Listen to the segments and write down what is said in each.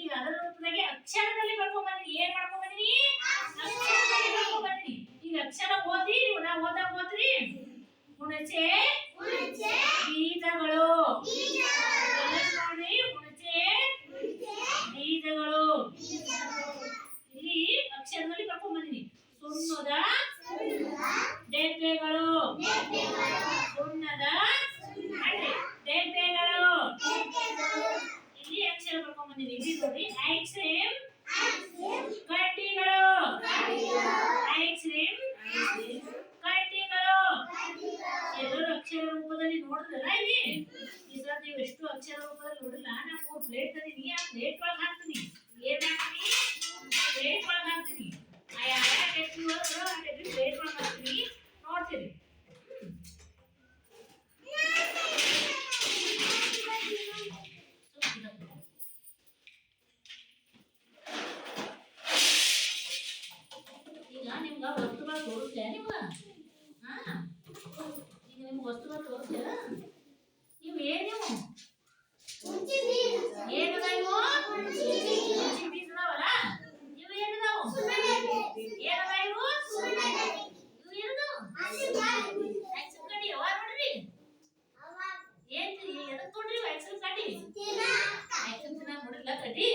ಈಗ ಅದರ ರೂಪದಾಗೆ ಅಕ್ಷರದಲ್ಲಿ ಬರ್ಕೊಂಡ್ ಬಂದಿ ಏನ್ ಮಾಡ್ಕೊಂಡ್ ಅಕ್ಷರದಲ್ಲಿ ಬರ್ಕೊಂಡ್ ಬಂದಿನಿ ಈಗ ಅಕ್ಷರ ಓದಿ ನೀವು ನಾ ಓದಾಗ ಓದ್ರಿ ಮುಂದಿದೆ ಬಿಡೋರಿ ಐಸ್ ಕ್ರೀಮ್ ಕಟ್ಟಿಗಳು ಐಸ್ ಕ್ರೀಮ್ ಕಟ್ಟಿಗಳು ಎರಡು ಅಕ್ಷರ ರೂಪದಲ್ಲಿ ನೋಡಿದ್ರಲ್ಲ ಇಲ್ಲಿ ಈ ಸಲ ನೀವು ಎಷ್ಟು ಅಕ್ಷರ ರೂಪದಲ್ಲಿ ನೋಡಿಲ್ಲ ನಾನು ಮೂರು ಪ್ಲೇಟ್ ತಂದೀನಿ ಆ ಪ್ಲೇಟ್ ಒಳಗೆ ಹಾಕ್ತೀನಿ ಏನ್ ಮಾಡ್ತೀನಿ ಪ್ಲೇಟ್ ಒಳಗೆ ಹಾಕ್ತೀನಿ ಆ ಯಾವ ಡೆಬ್ರಿ ಒಳಗೆ ಆ ಡೆಬ್ರಿ ಪ್ಲೇಟ್ ಒಳಗೆ ఇంకా ವಸ್ತುಗಳ ತೋರಿಸ್ತೀಯ ನೀವು ಹಾಂ ಈಗ ನಿಮ್ಗೆ ವಸ್ತುಗಳ ತೋರಿಸ್ತೀರ ನೀವು ಏನೇವು ಏನದ ಇವು ಬೀಜದವಲ್ಲ ಇವು ಏನದಾವು ಏನದ ಇವು ಇವು ಏನದು ವ್ಯಾಕ್ಸಿನ್ ಕಟ್ಟಿ ಯಾವ ನೋಡ್ರಿ ಏನ್ ಎದಕ್ ನೋಡ್ರಿ ವ್ಯಾಕ್ಸಿನ್ ಕಟ್ಟಿ ವ್ಯಾಕ್ಸಿನ್ ತಿನ್ನಾಗ ನೋಡಿಲ್ಲ ಕಟ್ಟಿ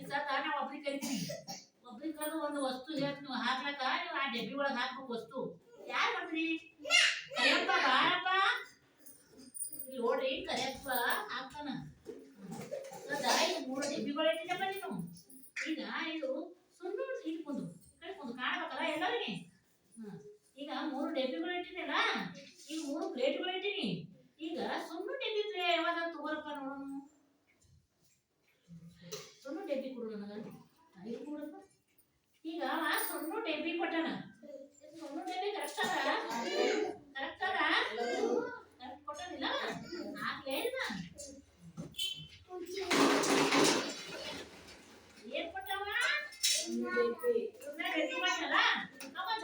ಈ ಸತ ನಾವು ಒಬ್ರಿಗೆ ಕರಿತೀನಿ ಅದು ಒಂದು ವಸ್ತು ಹೇಳ್ತ ನೀವು ಹಾಕ್ಲಕ್ಕ ನೀವು ಆ ಡಬ್ಬಿ ಒಳಗೆ ಹಾಕ್ಬೇಕು ವಸ್ತು ಯಾರು ಬಂದ್ರಿ ಕರೆಯಪ್ಪ ಬಾರಪ್ಪ ಇಲ್ಲಿ ನೋಡ್ರಿ ಕರೆಯಪ್ಪ ಹಾಕ್ತಾನ ಇದು ಮೂರು ಡಬ್ಬಿಗಳು ಇಟ್ಟಿದ್ದಪ್ಪ ನೀನು ಈಗ ಇದು ಸುಮ್ಮನೆ ಇಲ್ಲಿ ಕುಂದು ಈ ಕಡೆ ಕುಂದು ಕಾಣಬೇಕಲ್ಲ ಎಲ್ಲರಿಗೆ ಈಗ ಮೂರು ಡಬ್ಬಿಗಳು ಇಟ್ಟಿದ್ದಲ್ಲ ಈಗ ಮೂರು ಪ್ಲೇಟ್ಗಳು ಇಟ್ಟಿನಿ ಈಗ ಸುಮ್ಮನೆ ಡಬ್ಬಿ ಪ್ಲೇ ಯಾವಾಗ ತಗೋರಪ್ಪ ನೋಡೋಣ ಸುಮ್ಮನೆ ಡಬ್ಬಿ ಕೊಡು ನನಗೆ ಇದು ಕೊಡಪ್ಪ ಈಗ ಸೊಣ್ಣು ಡಬ್ಬಿ ಕೊಟ್ಟಣ ಸೊಣ್ಣು ಡಬ್ಬಿಗೆ ಕಷ್ಟ